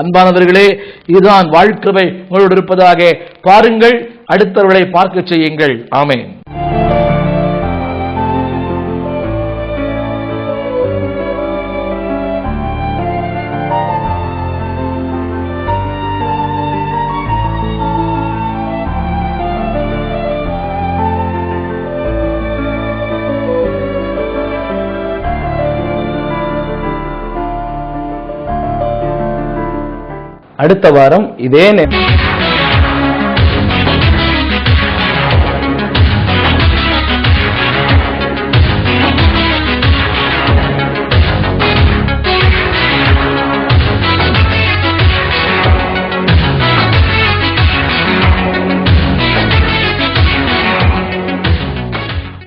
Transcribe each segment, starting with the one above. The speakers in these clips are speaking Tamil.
அன்பானவர்களே இதுதான் வாழ்க்கை உங்களோடு இருப்பதாக பாருங்கள் அடுத்தவர்களை பார்க்க செய்யுங்கள். ஆமேன். அடுத்த வாரம் இதே நே-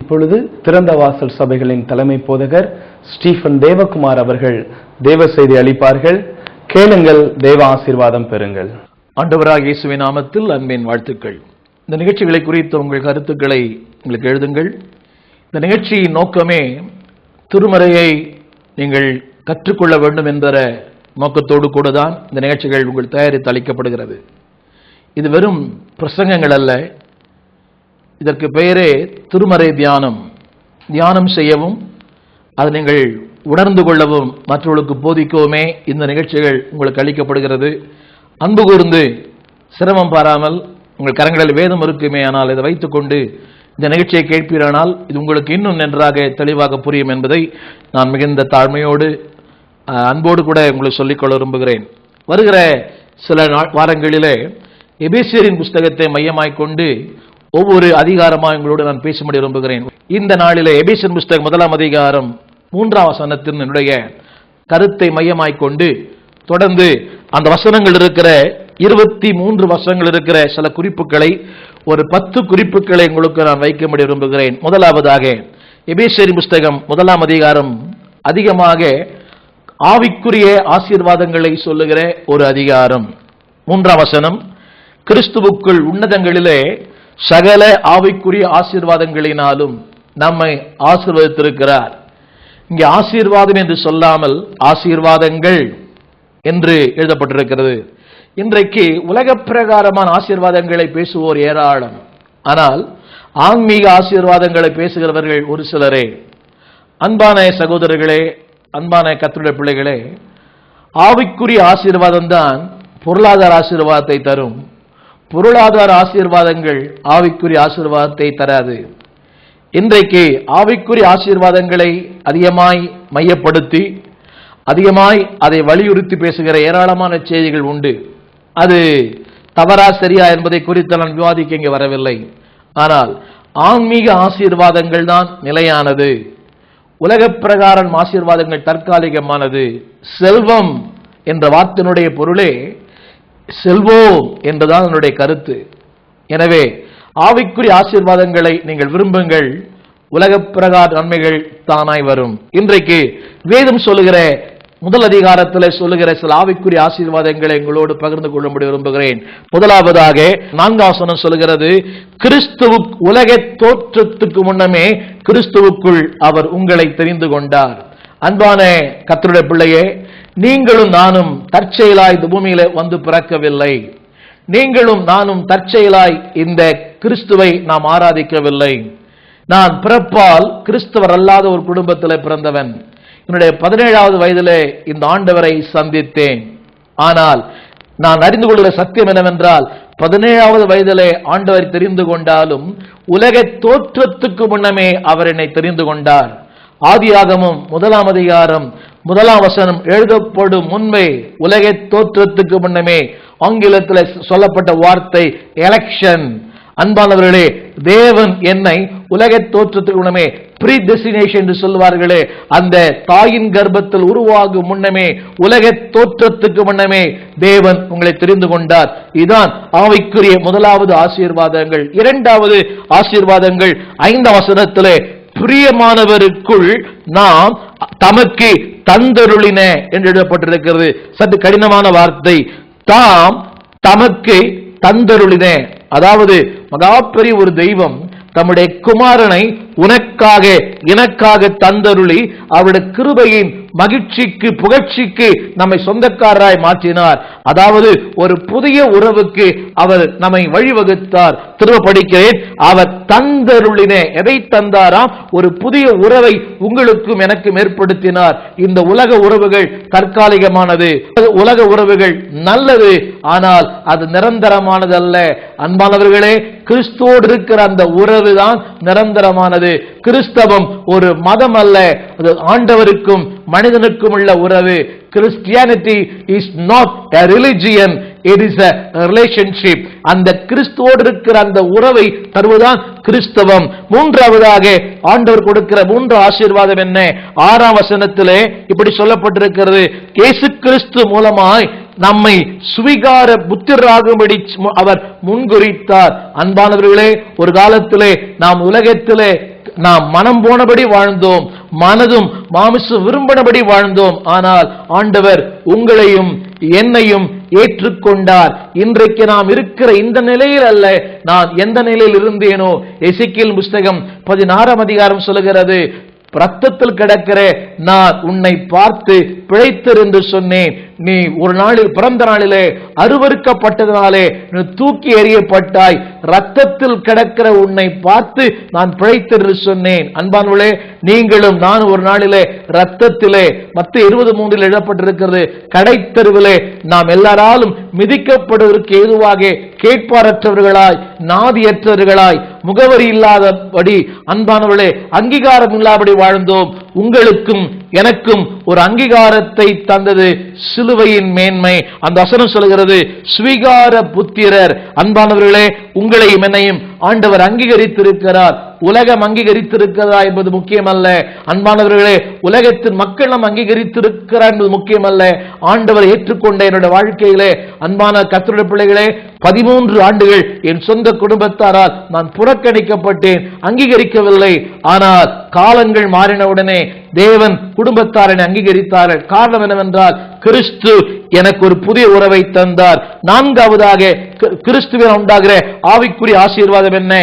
இப்பொழுது திறந்த வாசல் சபைகளின் தலைமை போதகர் ஸ்டீஃபன் தேவகுமார் அவர்கள் தேவ செய்தி அளிப்பார்கள். கேளுங்கள் தேவ ஆசீர்வாதம் பெறுங்கள். ஆண்டவராக இயேசுவின் நாமத்தில் அன்பின் வாழ்த்துக்கள். இந்த நிகழ்ச்சிகளை குறித்த உங்கள் கருத்துக்களை உங்களுக்கு எழுதுங்கள். இந்த நிகழ்ச்சியின் நோக்கமே திருமறையை நீங்கள் கற்றுக்கொள்ள வேண்டும் என்ற நோக்கத்தோடு கூட தான் இந்த நிகழ்ச்சிகள் உங்கள் தயாரித்து அளிக்கப்படுகிறது. இது வெறும் பிரசங்கங்கள் அல்ல. இதற்கு பெயரே திருமறை தியானம். தியானம் செய்யவும் அதை நீங்கள் உணர்ந்து கொள்ளவும் மற்றவர்களுக்கு போதிக்கவுமே இந்த நிகழ்ச்சிகள் உங்களுக்கு அளிக்கப்படுகிறது. அன்பு கூர்ந்து சிரமம் பாராமல் உங்கள் கரங்களில் வேதம் இருக்குமே ஆனால் இதை வைத்துக்கொண்டு இந்த நிகழ்ச்சியை கேட்பீரானால் இது உங்களுக்கு இன்னும் நன்றாக தெளிவாக புரியும் என்பதை நான் மிகுந்த தாழ்மையோடு அன்போடு கூட உங்களுக்கு சொல்லிக்கொள்ள விரும்புகிறேன். வருகிற சில நாள் வாரங்களிலே எபேசியரின் புஸ்தகத்தை மையமாய் கொண்டு ஒவ்வொரு அதிகாரமாக உங்களோடு நான் பேசும்படி விரும்புகிறேன். இந்த நாளிலே எபேசியன் புஸ்தகம் முதலாம் அதிகாரம் மூன்றாம் வசனத்தினுடைய கருத்தை மையமாய் கொண்டு தொடர்ந்து அந்த வசனங்கள் இருக்கிற இருபத்தி மூன்று வசனங்கள் இருக்கிற சில குறிப்புகளை ஒரு பத்து குறிப்புகளை உங்களுக்கு நான் வைக்கும்படி விரும்புகிறேன். முதலாவதாக எபேசியரின் புஸ்தகம் முதலாம் அதிகாரம் அதிகமாக ஆவிக்குரிய ஆசீர்வாதங்களை சொல்லுகிற ஒரு அதிகாரம். மூன்றாம் வசனம் கிறிஸ்துவுக்குள் உன்னதங்களிலே சகல ஆவிக்குரிய ஆசீர்வாதங்களினாலும் நம்மை ஆசிர்வதித்திருக்கிறார். இங்கே ஆசீர்வாதம் என்று சொல்லாமல் ஆசீர்வாதங்கள் என்று எழுதப்பட்டிருக்கிறது. இன்றைக்கு உலக பிரகாரமான ஆசீர்வாதங்களை பேசுவோர் ஏராளம். ஆனால் ஆன்மீக ஆசீர்வாதங்களை பேசுகிறவர்கள் ஒரு சிலரே. அன்பான சகோதரர்களே அன்பான கத்துடைய பிள்ளைகளே ஆவிக்குரிய ஆசீர்வாதம் தான் பொருளாதார ஆசீர்வாதத்தை தரும். பொருளாதார ஆசீர்வாதங்கள் ஆவிக்குரிய ஆசீர்வாதத்தை தராது. இன்றைக்கு ஆவிக்குரிய ஆசீர்வாதங்களை அதிகமாய் மையப்படுத்தி அதிகமாய் அதை வலியுறுத்தி பேசுகிற ஏராளமான செய்திகள் உண்டு. அது தவறா சரியா என்பதை குறித்து நான் விவாதிக்க இங்கே வரவில்லை. ஆனால் ஆன்மீக ஆசீர்வாதங்கள் தான் நிலையானது. உலக பிரகாரம் ஆசீர்வாதங்கள் தற்காலிகமானது. செல்வம் என்ற வார்த்தையினுடைய பொருளே செல்வோம் என்றுதான் என்னுடைய கருத்து. எனவே ஆவிக்குரிய ஆசீர்வாதங்களை நீங்கள் விரும்புங்கள். உலக பிரகார நன்மைகள் தானாய் வரும். இன்றைக்கு வேதம் சொல்லுகிற முதல் அதிகாரத்தில் சொல்லுகிற சில ஆவிக்குரிய ஆசீர்வாதங்களை எங்களோடு பகிர்ந்து கொள்ளும்படி விரும்புகிறேன். முதலாவதாக நான்காசனம் சொல்லுகிறது கிறிஸ்துவு உலக தோற்றத்துக்கு முன்னமே கிறிஸ்துவுக்குள் அவர் உங்களை தெரிந்து கொண்டார். அன்பான கத்தருடைய பிள்ளையே நீங்களும் நானும் தற்செயலாய் இந்த பூமியில வந்து பிறக்கவில்லை. நீங்களும் நானும் தற்செயலாய் இந்த கிறிஸ்துவை நாம் ஆராதிக்கவில்லை. நான் பிறப்பால் கிறிஸ்தவர் அல்லாத ஒரு குடும்பத்தில் பிறந்தவன். என்னுடைய பதினேழாவது வயதிலே இந்த ஆண்டவரை சந்தித்தேன். ஆனால் நான் அறிந்து கொள்கிற சத்தியம் என்னவென்றால் பதினேழாவது வயதிலே ஆண்டவர் தெரிந்து கொண்டாலும் உலக தோற்றத்துக்கு முன்னமே அவர் என்னை தெரிந்து கொண்டார். ஆதியாகமும் முதலாம் அதிகாரம் முதலாம் வசனம் எழுதப்படும் முன்பே உலக தோற்றத்துக்கு முன்னமே ஆங்கிலத்தில் சொல்லப்பட்ட வார்த்தை எலெக்ஷன் அன்பானவர்களே தேவன் என்னை உலக தோற்றத்துக்கு முன்னமே ப்ரீ டெஸ்டினேஷன் என்று சொல்வார்களே அந்த தாயின் கர்ப்பத்தில் உருவாகும் முன்னமே உலக தோற்றத்துக்கு முன்னமே தேவன் உங்களை தெரிந்து கொண்டார். இதுதான் அவைக்குரிய முதலாவது ஆசீர்வாதங்கள். இரண்டாவது ஆசீர்வாதங்கள் ஐந்து வசனத்திலே பிரியமானவருக்குள் நாம் தமக்கு தந்தருளின என்று எழுதப்பட்டிருக்கிறது. சற்று கடினமான வார்த்தை. தாம் தமக்கு தந்தருளின. அதாவது மகாபெரிய ஒரு தெய்வம் தம்முடைய குமாரனை உனக்காக எனக்காக தந்தருளி அவருடைய கிருபையின் மகிழ்ச்சிக்கு புகழ்ச்சிக்கு நம்மை சொந்தக்காரராய் மாற்றினார். அதாவது ஒரு புதிய உறவுக்கு அவர் நம்மை வழிவகுத்தார். திரும்ப படிக்கிறேன் அவர் தந்தருளினே எதை தந்தாராம்? ஒரு புதிய உறவை உங்களுக்கும் எனக்கும் ஏற்படுத்தினார். இந்த உலக உறவுகள் தற்காலிகமானது. உலக உறவுகள் நல்லது. ஆனால் அது நிரந்தரமானது அல்ல அன்பானவர்களே கிறிஸ்துவோடு இருக்கிற அந்த உறவு தான் நிரந்தரமானது. கிறிஸ்தவம் ஒரு மதம் அல்ல அது ஆண்டவருக்கும் மனிதனுக்கும் உள்ள உறவு Christianity is not a religion it is a relationship அந்த கிறிஸ்துவோடு இருக்கிற அந்த உறவை தருவதுதான் கிறிஸ்தவம். மூன்றாவதாக ஆண்டவர் கொடுக்கிற மூன்று ஆசீர்வாதம் என்ன? ஆறாம் வசனத்திலே இப்படி சொல்லப்பட்டிருக்கிறது. இயேசு கிறிஸ்து மூலமாய் நம்மை சுவிகார புத்திராகும்படி அவர் முன்குறித்தார். அன்பானவர்களே ஒரு காலத்திலே நாம் உலகத்திலே நாம் மனம் போனபடி வாழ்ந்தோம் மனதும் மாமிசு விரும்பினபடி வாழ்ந்தோம். ஆனால் ஆண்டவர் உங்களையும் என்னையும் ஏற்றுக்கொண்டார். இன்றைக்கு நாம் இருக்கிற இந்த நிலையில் அல்ல நான் எந்த நிலையில் இருந்தேனோ? எசிக்கில் புஸ்தகம் பதினாறாம் அதிகாரம் சொல்லுகிறது ரத்தத்தில் கிடக்கிற நான் உன்னை பார்த்து பிழைத்திருந்து சொன்னேன். நீ ஒரு நாளில் பிறந்த நாளிலே அருவருக்கப்பட்டதினாலே நீ தூக்கி எறியப்பட்டாய். ரத்தத்தில் கிடக்கிற உன்னை பார்த்து நான் பிழைத்திருந்து சொன்னேன். அன்பானவளே நீங்களும் நான் ஒரு நாளிலே ரத்தத்திலே மத்த இருபது மூன்றில் எழுதப்பட்டிருக்கிறது கடைத்தெருவிலே நாம் எல்லாராலும் மிதிக்கப்படுவதற்கு ஏதுவாக கேட்பாரற்றவர்களாய் நாதியற்றவர்களாய் முகவரி இல்லாதபடி அன்பானவர்களே அங்கீகாரம் இல்லாதபடி வாழ்ந்தோம். உங்களுக்கும் எனக்கும் ஒரு அங்கீகாரத்தை தந்தது சிலுவையின் மேன்மை. அந்த வசனம் சொல்கிறது ஸ்வீகார புத்திரர். அன்பானவர்களே உங்களையும் என்னையும் ஆண்டவர் அங்கீகரித்திருக்கிறார். உலகம் அங்கீகரித்திருக்கிறதா என்பது முக்கியமல்ல. அன்பானவர்களே உலகத்தின் மக்கள் நம் அங்கீகரித்திருக்கிறார் என்பது முக்கியமல்ல. ஆண்டவர் ஏற்றுக்கொண்ட என்னுடைய வாழ்க்கையிலே அன்பான கத்தருடைய பிள்ளைகளே பதிமூன்று ஆண்டுகள் என் சொந்த குடும்பத்தாரால் நான் புறக்கணிக்கப்பட்டேன் அங்கீகரிக்கவில்லை. ஆனால் காலங்கள் மாறினவுடனே தேவன் குடும்பத்தாரனை அங்கீகரித்தார்கள் காரணம் என்னவென்றால் கிறிஸ்து எனக்கு ஒரு புதிய உறவை தந்தார். நான்காவதாக கிறிஸ்துவில் உண்டாகிற ஆவிக்குரிய ஆசீர்வாதம் என்ன?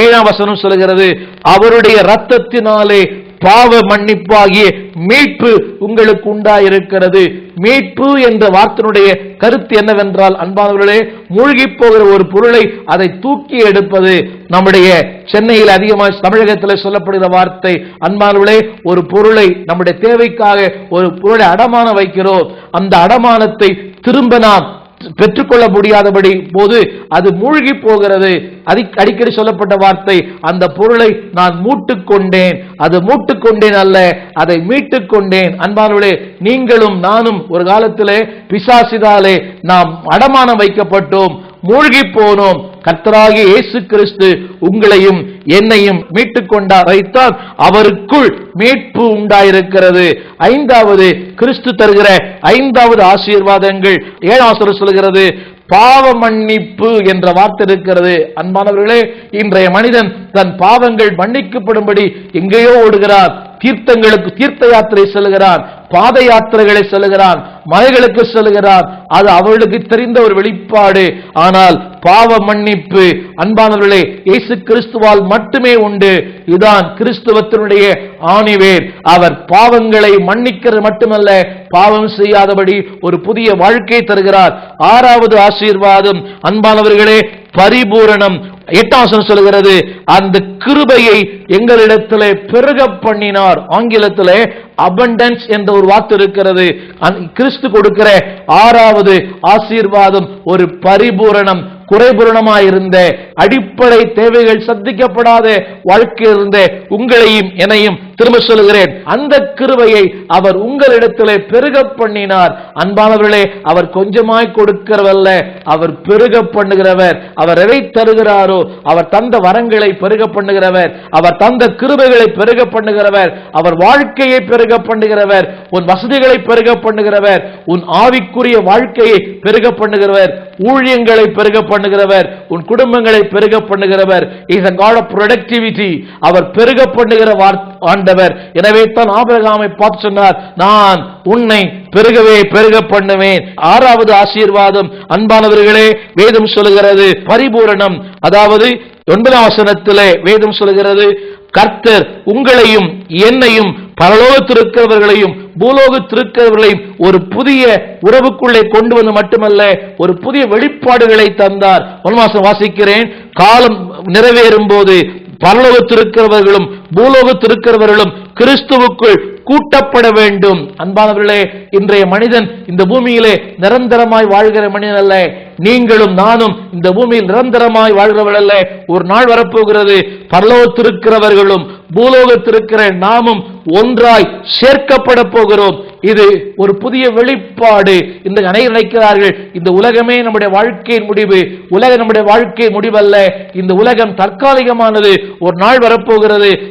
ஏழாம் வசனம் சொல்கிறது அவருடைய ரத்தத்தினாலே பாவ மன்னிப்பாகிய மீட்பு உங்களுக்கு உண்டாயிருக்கிறது. மீட்பு என்ற வார்த்தையினுடைய கருத்து என்னவென்றால் அன்பானவர்களே மூழ்கி போகிற ஒரு பொருளை அதை தூக்கி எடுப்பது நம்முடைய சென்னையில் அதிகமாக தமிழகத்தில் சொல்லப்படுகிற வார்த்தை. அன்பானவர்களே ஒரு பொருளை நம்முடைய தேவைக்காக ஒரு பொருளை அடமான வைக்கிறோம். அந்த அடமானத்தை திரும்ப நாம் பெற்றுக்கொள்ள முடியாதபடி போது அது மூழ்கி போகிறது அதி- அடிக்கடி சொல்லப்பட்ட வார்த்தை அந்த பொருளை நான் மூட்டுக்கொண்டேன். அது மூட்டுக்கொண்டேன் அல்ல அதை மீட்டுக் கொண்டேன் அன்பானவர்களே நீங்களும் நானும் ஒரு காலத்திலே பிசாசிதாலே நாம் அடமானம் வைக்கப்பட்டோம் மூழ்கி போனோம். கர்த்தராகிய இயேசு கிறிஸ்து உங்களையும் என்னையும் மீட்டுக் கொண்டா வைத்தால் அவருக்குள் மீட்பு உண்டாயிருக்கிறது. ஐந்தாவது கிறிஸ்து தருகிற ஐந்தாவது ஆசீர்வாதங்கள் ஏழாசர் சொல்கிறது பாவ மன்னிப்பு என்ற வார்த்தை இருக்கிறது. அன்பானவர்களே இன்றைய மனிதன் தன் பாவங்கள் மன்னிக்கப்படும்படி எங்கேயோ ஓடுகிறார். தீர்த்தங்களுக்கு தீர்த்த யாத்திரை செல்கிறான் பாத யாத்திரைகளை செல்கிறான் மலைகளுக்கு செல்கிறான் அது அவர்களுக்கு தெரிந்த ஒரு வெளிப்பாடு. ஆனால் பாவ மன்னிப்பு அன்பானவர்களே இயேசு கிறிஸ்துவால் மட்டுமே உண்டு. இதுதான் கிறிஸ்துவத்தினுடைய ஆணிவேர். அவர் பாவங்களை மன்னிக்கிறது மட்டுமல்ல பாவம் செய்யாதபடி ஒரு புதிய வாழ்க்கை தருகிறார். ஆறாவது ஆசீர்வாதம் அன்பானவர்களே பரிபூரணம். எட்டாம் சொல்கிறது அந்த கிருபையை எங்களிடத்திலே பெருக பண்ணினார். ஆங்கிலத்திலே அபண்டன்ஸ் என்ற ஒரு வாக்கு இருக்கிறது. கிறிஸ்து கொடுக்கிற ஆறாவது ஆசீர்வாதம் ஒரு பரிபூரணம் குறைபூரணமாயிருந்த அடிப்படை தேவைகள் சந்திக்கப்படாத வாழ்க்கையில் இருந்த உங்களையும் என்னையும் திரும்ப சொல்லுகிறேன். அந்த கிருபையை அவர் உங்களிடத்திலே பெருக பண்ணினார். அன்பானவர்களே அவர் கொஞ்சமாய் கொடுக்கிறவல்ல. அவர் பெருக பண்ணுகிறவர். அவர் எதை தருகிறாரோ அவர் தந்த வரங்களை பெருக பண்ணுகிறவர். அவர் தந்த கிருபைகளை பெருக பண்ணுகிறவர். அவர் வாழ்க்கையை பெருக பண்ணுகிறவர். உன் வசதிகளை பெருக பண்ணுகிறவர். உன் ஆவிக்குரிய வாழ்க்கையை பெருக பண்ணுகிறவர். ஊழியங்களை பெருக பண்ணுகிறவர். உன் குடும்பங்களை பெருக பண்ணுகிறவர். Is a God of productivity அவர் பெருக பண்ணுகிற வார்த்தை ஆண்டவர். எனவே தான் ஆபிரகாமை பார்த்து சொன்னார் நான் உன்னை பெருகவே பெருக பண்ணுவேன். ஆறாவது ஆசீர்வாதம். அன்பானவர்களே வேதம் சொல்லுகிறது பரிபூரணம். அதாவது ஒன்பதாம் வசனத்திலே வேதம் சொல்கிறது கர்த்தர் உங்களையும் என்னையும் பரலோகத்திருக்கிறவர்களையும் பூலோகத்திருக்கிறவர்களையும் ஒரு புதிய உறவுக்குள்ளே கொண்டு வந்து மட்டுமல்ல ஒரு புதிய வெளிப்பாடுகளை தந்தார். ஒன்மாசம் வாசிக்கிறேன் காலம் நிறைவேறும் போது பரலோகத்திருக்கிறவர்களும் பூலோகத்திருக்கிறவர்களும் கிறிஸ்துவுக்குள் கூட்டப்பட வேண்டும். அன்பானவர்களே இன்றைய மனிதன் இந்த பூமியிலே நிரந்தரமாய் வாழ்கிற மனிதன் அல்ல. நீங்களும் நானும் இந்த பூமியில் நிரந்தரமாய் வாழ்கிறவர்கள் அல்ல. ஒரு நாள் வரப்போகிறது. பரலோகத்திருக்கிறவர்களும் பூலோகத்திருக்கிற நாமும் ஒன்றாய் சேர்க்கப்பட போகிறோம். இது ஒரு புதிய வெளிப்பாடு. இந்த அனைவர் நினைக்கிறார்கள் இந்த உலகமே நம்முடைய வாழ்க்கையின் முடிவு. உலகம் நம்முடைய வாழ்க்கை முடிவல்ல. இந்த உலகம் தற்காலிகமானது. ஒரு நாள் வரப்போகிறது.